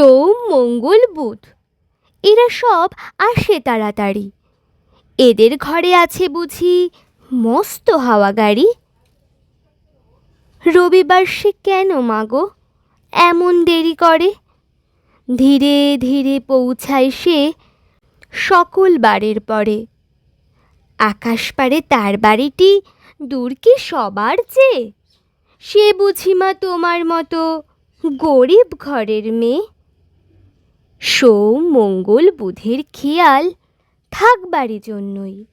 সোম, মঙ্গল, বুধ। এরা সব আসে তাড়াতাড়ি। এদের ঘরে আছে বুঝি মস্ত হাওয়া গাড়ি। রবিবার সে কেন মাগো? এমন দেরি করে? ধীরে ধীরে পৌঁছায় সে সকল বারের পরে। আকাশ পারে তার বাড়িটি দূর কি সবার চেয়ে? সে বুঝিমা তোমার মতো গরিব ঘরের মেয়ে। সোম মঙ্গল বুধের খেয়াল থাকবারই জন্যই।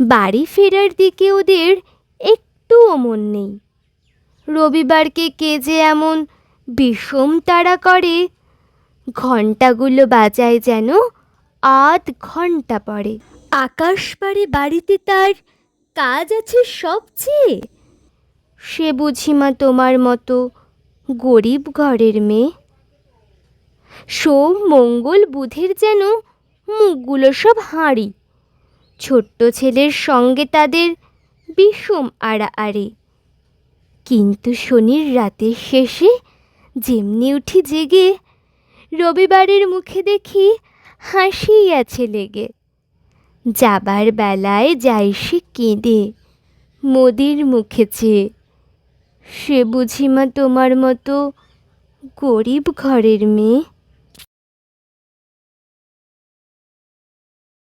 বাড়ি ফেরার দিকে ওদের একটুও মন নেই। রবিবারকে কে যে এমন বিষম তাড়া করে ঘন্টাগুলো বাজায় যেন আধ ঘণ্টা পরে। আকাশ পারে বাড়িতে তার কাজ আছে সবচেয়ে? সে বুঝিমা তোমার মতো গরিব ঘরের মেয়ে। সোম, মঙ্গল, বুধের যেন মুখগুলো সব হাঁড়ি। ছোট্ট ছেলের সঙ্গে তাদের বিষম আড়াআড়ি। কিন্তু শনির রাতের শেষে যেমনি উঠি জেগে, রবিবারের মুখে দেখি হাসি আছে লেগে। যাবার বেলায় যাই সে কেঁদে, মোদির মুখে চেয়ে। সে বুঝিমা তোমার মতো গরিব ঘরের মেয়ে